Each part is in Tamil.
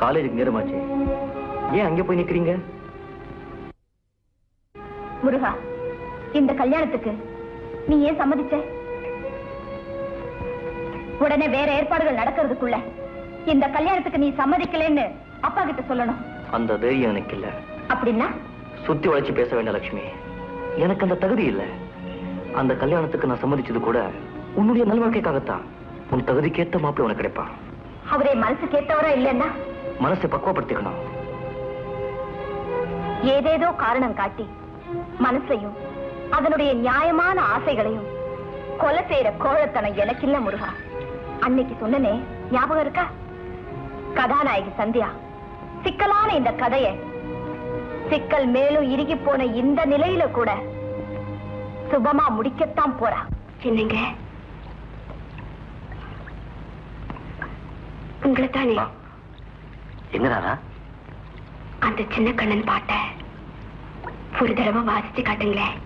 காலேஜுக்கு நேரமாச்சு. ஏன் அங்கே போய் நிக்கிறீங்க? முருகா இந்த கல்யாணத்துக்கு நீ ஏன் சம்மதிச்ச? உடனே வேற ஏற்பாடுகள் நடக்கிறதுக்குள்ள இந்த கல்யாணத்துக்கு நீ சம்மதிக்கலைன்னு அப்பா கிட்ட சொல்லணும். அந்த தைரியம் எனக்கு இல்ல அப்படின்னா? சுத்தி வளைச்சு பேச வேண்டாம் லட்சுமி எனக்கு அந்த தகுதி இல்ல. அந்த கல்யாணத்துக்கு நான் சம்மதிச்சது கூட உன்னுடைய நல்வாழ்க்கைக்காகத்தான். உன் தகுதிக்கேத்த மாப்பிள்ளை உனக்கு கிடைப்பான். அவரே மனசு கேட்டவரா இல்லைன்னா மனசை பக்குவப்படுத்திக்கணும். ஏதேதோ காரணம் காட்டி மனசையும் அதனுடைய நியாயமான ஆசைகளையும் கொலை செய்யற கோழத்தனம் எனக்கு இல்ல முருகா. அன்னைக்கு சொன்னனே ஞாபகம் இருக்கா? கதாநாயகி சந்தியா சிக்கலான இந்த கதைய சிக்கல் மேலும் இறுகி போன இந்த நிலையில கூட சுபமா முடிக்கத்தான் போறா. என்னங்க? உங்களை தானே? எங்கடாரா அந்த சின்ன கண்ணன் பாட்ட ஒரு தடவை வாசிச்சு காட்டுங்களேன்.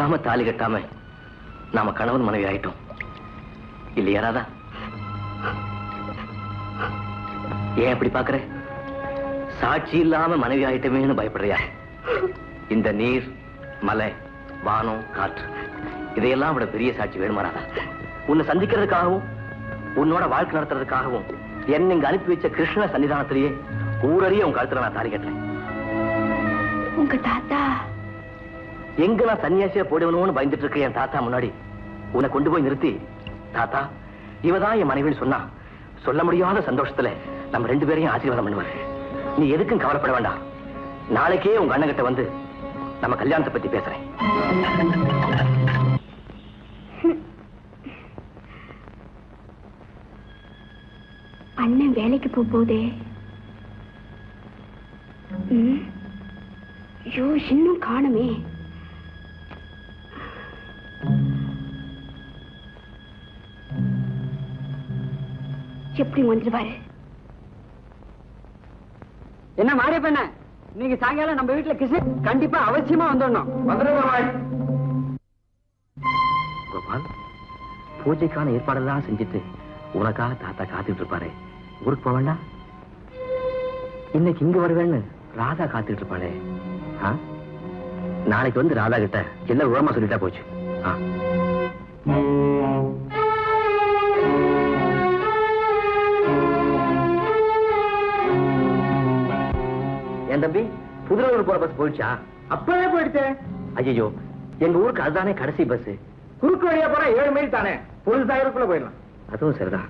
மேளம் தாலி கட்டாம நாம கணவன் மனைவி ஆயிட்டோம். இல்லையா ராதா? ஏன் அப்படி பாக்குற சாட்சி இல்லாம மனைவி ஆயிட்டமேன்னு பயப்படுறியா? இந்த நீர் மலை வானம் காற்று இதையெல்லாம் விட பெரிய சாட்சி வேணுமாராதா உன்னை சந்திக்கிறதுக்காகவும் உன்னோட வாழ்க்கை நடத்துறதுக்காகவும் என்னை இங்க அனுப்பி வச்ச கிருஷ்ண சன்னிதானத்திலேயே ஊரறிய உன் கழுத்துல நான் தாலி கட்டுறேன். உங்க தாத்தா எங்க நான் சன்னியாசியா போடுவனும்னு பயந்துட்டு இருக்க என் தாத்தா முன்னாடி உன்னை கொண்டு போய் நிறுத்தி தாத்தா இவதான் என் மனைவின்னு சொன்னா சொல்ல முடியாத சந்தோஷத்துல நம்ம ரெண்டு பேரையும் ஆசீர்வாதம் பண்ணுவாரு. நீ எதுக்கும் கவலைப்பட வேண்டாம். நாளைக்கே உங்க அண்ணன் வந்து நம்ம கல்யாணத்தை பத்தி பேசுறேன். அண்ணன் வேலைக்கு போகும்போதே ஐயோ இன்னும் காணுமே. எப்படி வந்துருவாரு என்ன மாரியப்பண்ண இன்னைக்கு சாயங்காலம் நம்ம வீட்டுல கிருஷ்ணன் கண்டிப்பா அவசியமா வந்துடணும். கோபால். பூஜைக்கான ஏற்பாடெல்லாம் செஞ்சுட்டு உனக்காக தாத்தா காத்துட்டு இருப்பாரு. ஊருக்கு போக வேண்டாம். இன்னைக்கு இங்க வருவேன்னு ராதா காத்துட்டு இருப்பாளே? நாளைக்கு வந்து ராதா கிட்ட எல்லாம் விவரமா சொல்லிட்டா போச்சு. ஆ. என் தம்பி? புதுரூர் போற பஸ் போயிடுச்சா? அப்பவே போயிடுச்சு. ஐயோ எங்க ஊருக்கு அதுதானே கடைசி பஸ் குறுக்கு வழியா போனா ஏழு மைல் தானே? பொழுதாயிரக்குள்ள போயிடலாம். அதுவும் சரிதான்.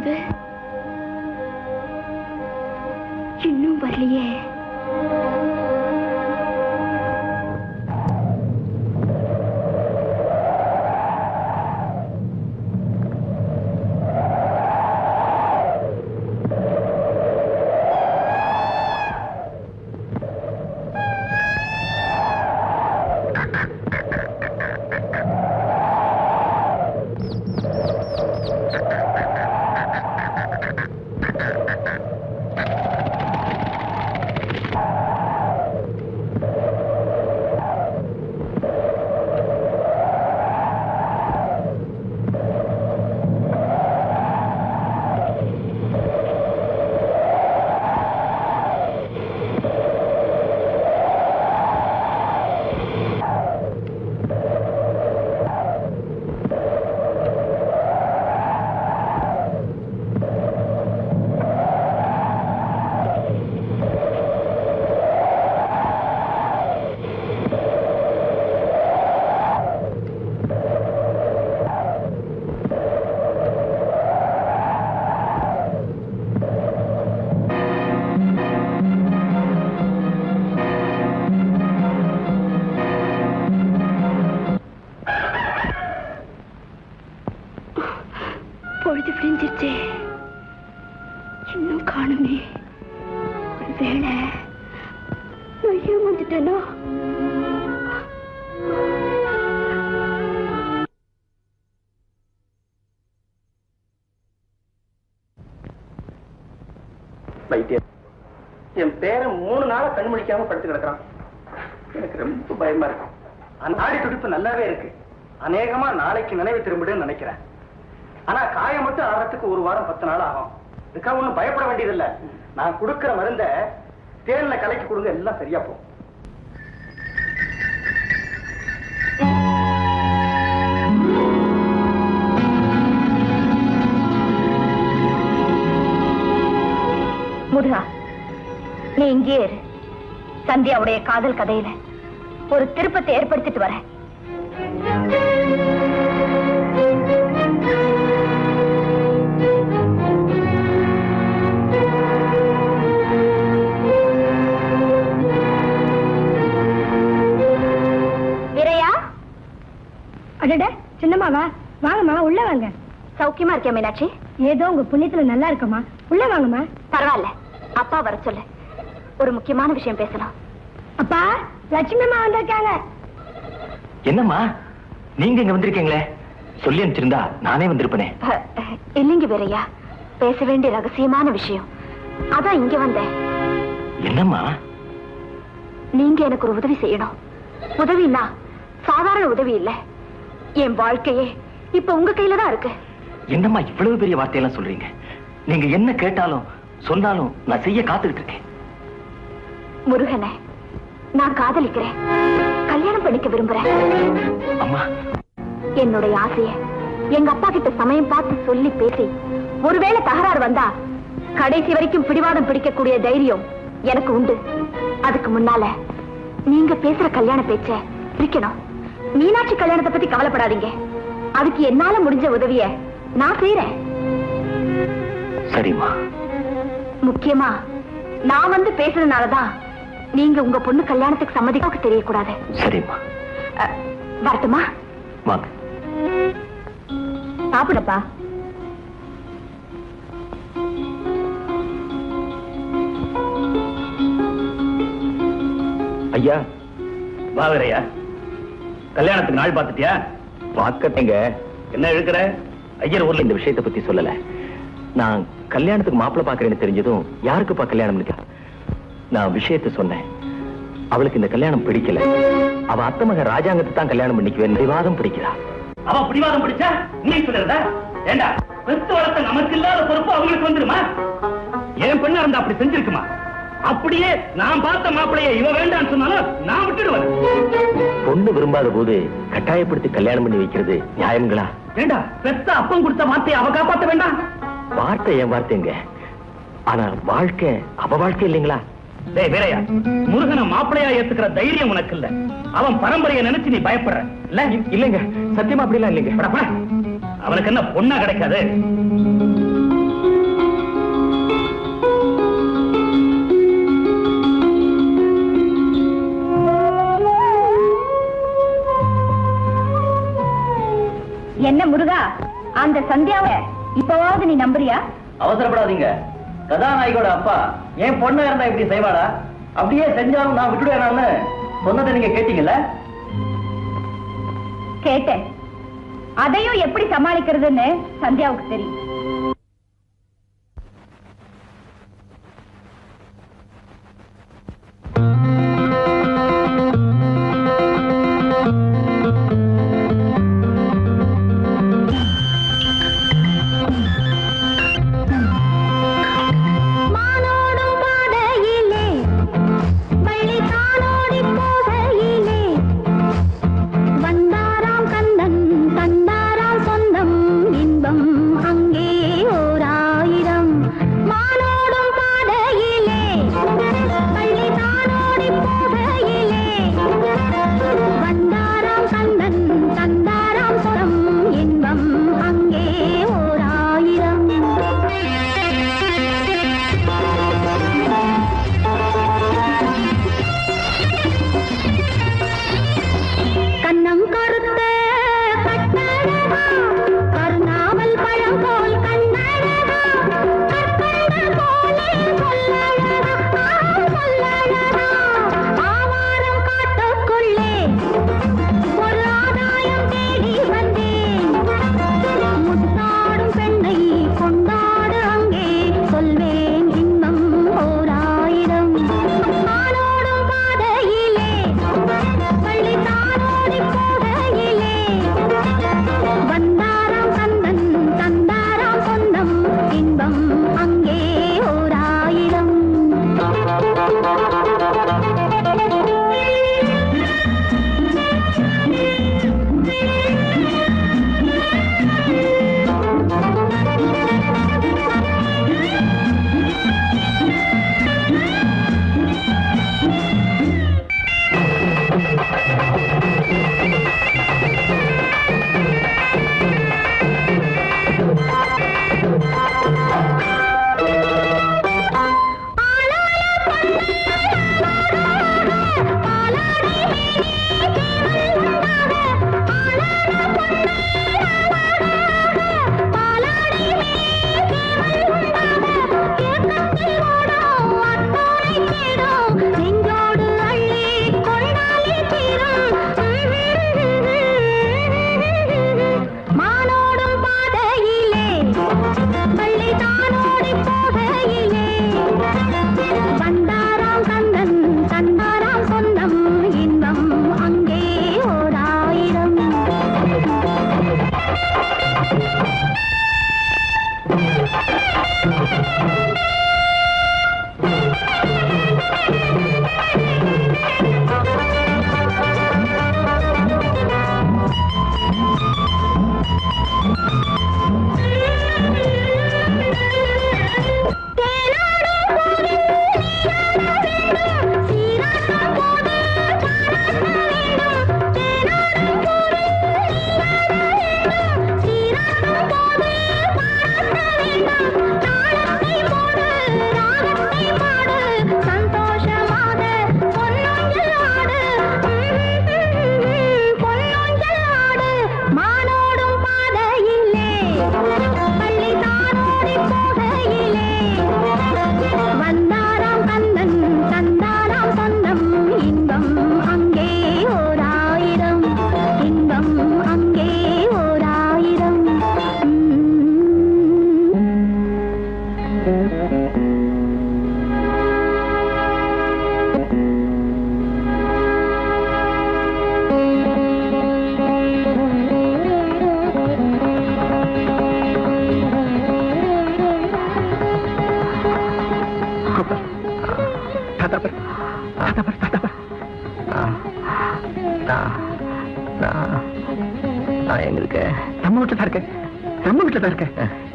போது இன்னும் வரலையே இன்னும் காணுமே. ஒருவேளை நான் ஏமாந்துட்டேனோ என் பேரை மூணு நாளா கண் முழிக்காம படுத்து கிடக்குறான். எனக்கு ரொம்ப பயமா இருக்கு. அந்நாடி துடிப்பு நல்லாவே இருக்கு. அநேகமா நாளைக்கு நினைவு திரும்பிடுன்னு நினைக்கிறேன். ஆனா காயம் மட்டும் ஆறதுக்கு ஒரு வாரம் பத்து நாள் ஆகும். இதுக்காக ஒண்ணும் பயப்பட வேண்டியதில்லை. நான் கொடுக்கிற மருந்த தேன்ல கலக்கி கொடுங்க எல்லாம் சரியா போகும். முருகா நீ இங்கே சந்தியாவுடைய காதல் கதையில ஒரு திருப்பத்தை ஏற்படுத்திட்டு வரேன். அடட சின்னம்மாவா? வாங்கம்மா உள்ள வாங்க. சௌக்கியமா இருக்கேன் மீனாட்சி? ஏதோ உங்க புண்ணியத்துல நல்லா இருக்கம்மா. உள்ள வாங்கம்மா. பரவாயில்ல. அப்பா வர சொல்லு. ஒரு முக்கியமான விஷயம் பேசலாம் அப்பா லட்சுமி அம்மா வந்திருக்காங்க. என்னம்மா? நீங்க இங்க வந்திருக்கீங்களே? சொல்லி அனுப்பிச்சிருந்தா நானே வந்திருப்பேனே. இல்லைங்க பேச வேண்டிய ரகசியமான விஷயம். அதான் இங்க வந்தேன். என்னம்மா? நீங்க எனக்கு ஒரு உதவி செய்யணும். உதவின்னா சாதாரண உதவி இல்ல. என் வாழ்க்கையே இப்ப உங்க கையில தான் இருக்கு. என்னம்மா இவ்வளவு பெரிய வார்த்தையெல்லாம் சொல்றீங்க? நீங்க என்ன கேட்டாலும் சொன்னாலும் நான் செய்ய காத்துக்கிட்டு இருக்கேன். முருகனை நான் காதலிக்கிறேன். கல்யாணம் பண்ணிக்க விரும்புறேன். அம்மா. என்னுடைய ஆசைய எங்க அப்பா கிட்ட சமயம் பார்த்து சொல்லி பேசி ஒருவேளை தகராறு வந்தா கடைசி வரைக்கும் பிடிவாதம் பிடிக்கக்கூடிய தைரியம் எனக்கு உண்டு. அதுக்கு முன்னால நீங்க பேசுற கல்யாண பேச்ச பிரிக்கணும். மீனாட்சி கல்யாணத்தை பத்தி கவலைப்படாதீங்க. அதுக்கு என்னால முடிஞ்ச உதவிய நான் செய்யறேன் சரிம்மா. முக்கியமா நான் வந்து பேசுறதுனாலதான் நீங்க உங்க பொண்ணு கல்யாணத்துக்கு சம்மதிக்க தெரியக்கூடாது. சரிம்மா. வரட்டுமா? வாங்க. சாப்பிடப்பா. ஐயா வாவரையா கல்யாணத்துக்கு நாள் பார்த்துட்டியா? பார்க்கத்தீங்க என்ன இழுக்கிற? ஐயர் ஊர்ல இந்த விஷயத்தை பத்தி சொல்லல. நான் கல்யாணத்துக்கு மாப்பிள்ளை பாக்குறேன்னு தெரிஞ்சதும் யாருக்குப்பா கல்யாணம் நான் விஷயத்தை சொன்னேன். அவளுக்கு இந்த கல்யாணம் பிடிக்கல. அவ அத்தை மகன் ராஜாங்கத்தை தான் கல்யாணம் பண்ணிக்குவேன் விவாதம் பிடிக்கிறா. அவ பிடிவாதம் பிடிச்சா நீ சொல்லுறதா? ஏண்டா பெத்து வளர்த்த நமக்கு இல்லாத பொறுப்பு அவங்களுக்கு வந்துருமா? என் பெண்ணா இருந்தா அப்படி செஞ்சிருக்குமா? அப்படியே நான் பார்த்த மாப்பிளைய இவ வேண்டாம்னு சொன்னாலும் நான் விட்டுடுவேன். பொண்ணு விரும்பாத போது கட்டாயப்படுத்தி கல்யாணம் பண்ணி வைக்கிறது நியாயங்களா ஏண்டா பெத்த அப்பம் கொடுத்த வார்த்தையை அவ காப்பாத்த வேண்டாம்? வார்த்தை என் வார்த்தைங்க. ஆனா வாழ்க்கை அவ வாழ்க்கை இல்லைங்களா? டேய் வீரையா முருகனை மாப்பிளையா ஏத்துக்கிற தைரியம் உனக்கு இல்ல. அவன் பரம்பரையை நினைச்சு நீ பயப்படுற. இல்ல? இல்லைங்க சத்தியமா அப்படிலாம் இல்லைங்க. போடா, போடா. அவனுக்கு என்ன பொண்ணா கிடைக்காது? என்ன முருகா? அந்த சந்தியாவை இப்பவாவது நீ நம்புறியா? அவசரப்படாதீங்க. கதாநாயகோட அப்பா. என் பொண்ணா இருந்தா இப்படி செய்வாடா? அப்படியே செஞ்சாலும் நான் விட்டுடுவேனான்னு சொன்னதை நீங்க கேட்டீங்கல்ல? கேட்டேன். அதையும் எப்படி சமாளிக்கிறதுன்னு சந்தியாவுக்கு தெரியும்.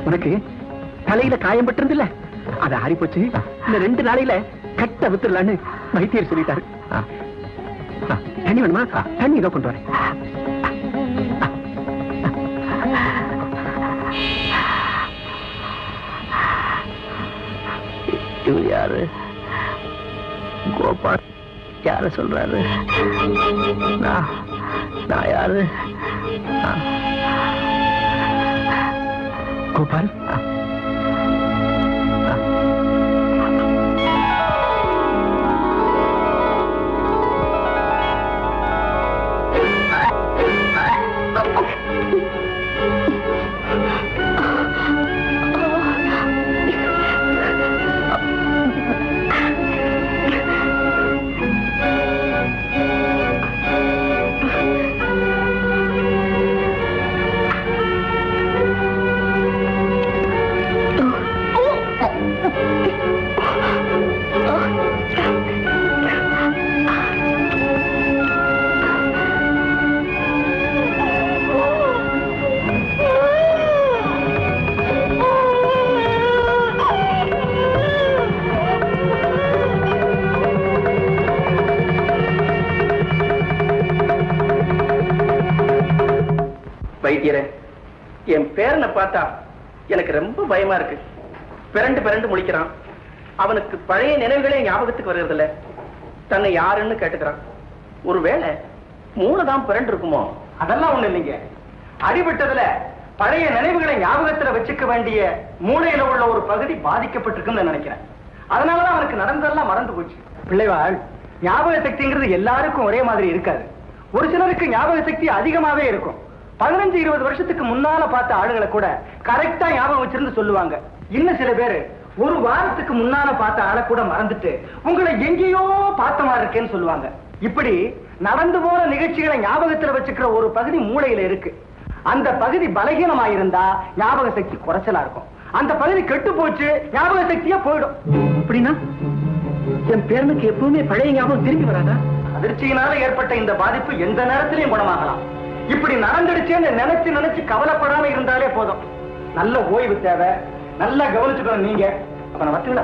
உனக்கு தலையில காயம் பட்டிருந்துல? அது ஆறி போச்சு. இந்த ரெண்டு நாளையில கட்ட வித்துடலான்னு வைத்தியர் சொல்லிட்டாரு. தண்ணி வேணுமா? தண்ணி இதோ கொண்டு வரேன். இவர் யாரு? கோபால். யார சொல்றாரு? நான் நான் யாரு? ஆ. பார்த்தா எனக்கு ரொம்ப பயமா இருக்கு. பிறண்டு பிறண்டு முழிக்கிறான். அவனுக்கு பழைய நினைவுகளே ஞாபகத்துக்கு வருகிறதில்ல. தன்னை யாருன்னு கேட்டுக்கிறான். ஒருவேளை மூணு தான் பிறண்டு இருக்குமோ அதெல்லாம் ஒண்ணு இல்லைங்க. அடிபட்டதுல பழைய நினைவுகளை ஞாபகத்துல வச்சுக்க வேண்டிய மூளையில உள்ள ஒரு பகுதி பாதிக்கப்பட்டிருக்குன்னு நினைக்கிறேன். அதனாலதான் அவனுக்கு நடந்ததெல்லாம் மறந்து போச்சு. பிள்ளைவாள் ஞாபக சக்திங்கிறது எல்லாருக்கும் ஒரே மாதிரி இருக்காது. ஒரு சிலருக்கு ஞாபக சக்தி அதிகமாவே இருக்கும். பதினஞ்சு இருபது வருஷத்துக்கு முன்னால பார்த்த ஆளுகளை கூட கரெக்டா ஞாபகம் வச்சிருந்து சொல்லுவாங்க. இன்னும் சில பேரு ஒரு வாரத்துக்கு முன்னால பார்த்த ஆளை கூட மறந்துட்டு உங்களை எங்கேயோ பார்த்த மாதிரி இருக்கேன்னு சொல்லுவாங்க. இப்படி நடந்து போற நிகழ்ச்சிகளை ஞாபகத்துல வச்சுக்கிற ஒரு பகுதி மூளையில இருக்கு. அந்த பகுதி பலகீனமாயிருந்தா ஞாபக சக்தி குறைச்சலா இருக்கும். அந்த பகுதி கெட்டு போச்சு ஞாபக சக்தியா போயிடும். அப்படின்னா என் பேரனுக்கு எப்பவுமே பழைய ஞாபகம் திரும்பி வராதா? அதிர்ச்சியினால ஏற்பட்ட இந்த பாதிப்பு எந்த நேரத்திலையும் குணமாகலாம். இப்படி நடந்துடுச்சேன்னு நினைச்சு நினைச்சு கவலைப்படாம இருந்தாலே போதும். நல்ல ஓய்வு தேவை. நல்லா கவனிச்சுக்கணும் நீங்க. அப்ப நான் வரட்டுங்களா?